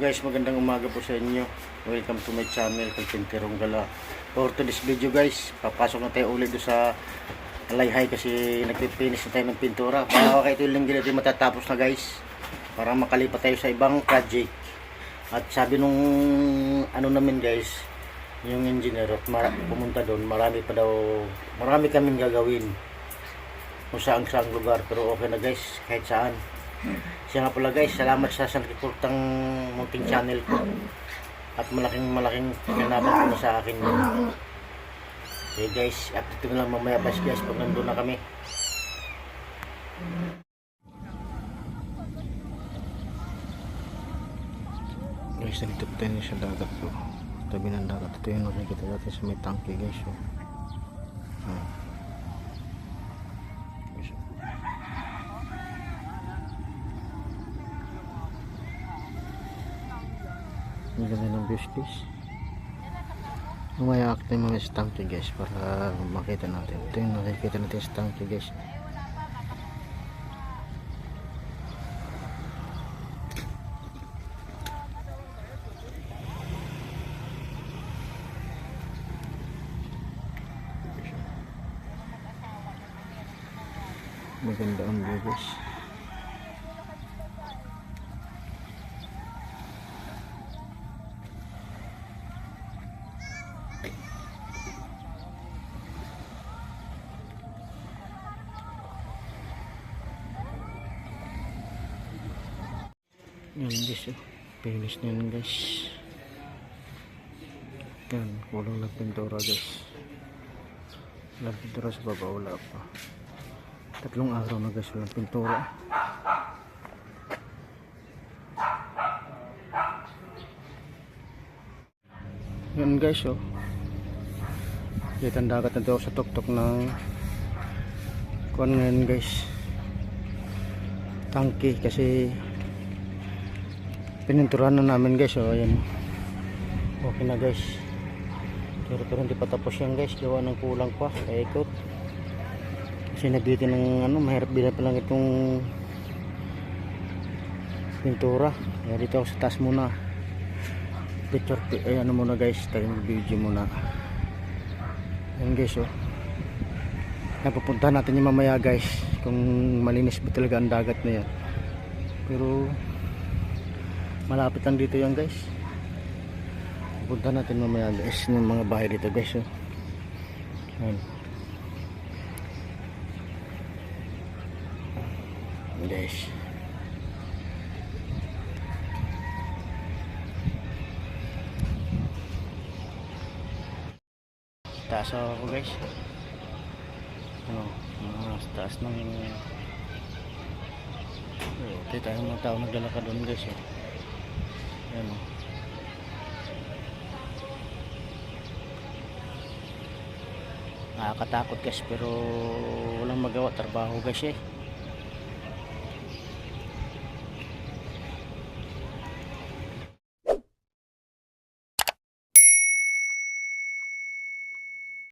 guys, magandang umaga po sa inyo. Welcome to my channel, kay Pinterong Gala. For today's video guys, papasok na tayo ulit doon sa Alayhay kasi nagpipinis na tayo ng pintura. Para kay ito yung linggo natin matatapos na guys. Para makalipat tayo sa ibang project. At sabi nung ano namin guys, yung engineer at pumunta doon, marami pa daw, marami kaming gagawin. Kung saan saang lugar, pero okay na guys, kahit saan. Siya nga pala guys, salamat sa sankikurtang munting channel ko. At malaking malaking kinabang ko sa akin. Okay guys, update ko lang mamaya bas guys pag nandun na kami. Guys, nandito po tayo sa dagat po. Tabi ng dagat. Ito yung nakikita natin sa may tangke guys. Oh. Ah. Ang ganda ng views guys. Umaya ako tayo mga stanky guys para makita natin. Ito yung nakikita natin stanky guys. Maganda ang view guys. Yan guys, oh. finish na yan guys. Yan, kulang lang pintura guys. Walang pintura sa baba, wala pa. Tatlong araw na guys, walang pintura. Yan guys, oh. Kita ang dagat na sa tuktok ng kuan ngayon guys. Tangki kasi pininturahan na namin guys. Oh ayan. Okay na guys. Pero pero hindi pa tapos yan guys. Gawa ng kulang pa. Kaikot kasi nabitin ng ano mahirap bilang pa lang itong pintura. Kaya dito ako sa taas muna. Picture ay ano muna guys. Tayo video muna. Yan guys oh. Napupuntahan natin yung mamaya guys kung malinis ba talaga ang dagat na yan. Pero malapit lang dito yan guys punta natin mamaya guys ng mga bahay dito guys oh. Guys taas ako guys ano mga taas ng ito tayo mga tao naglalakad doon guys eh. Ayan o. Nakakatakot guys pero walang magawa trabaho guys eh.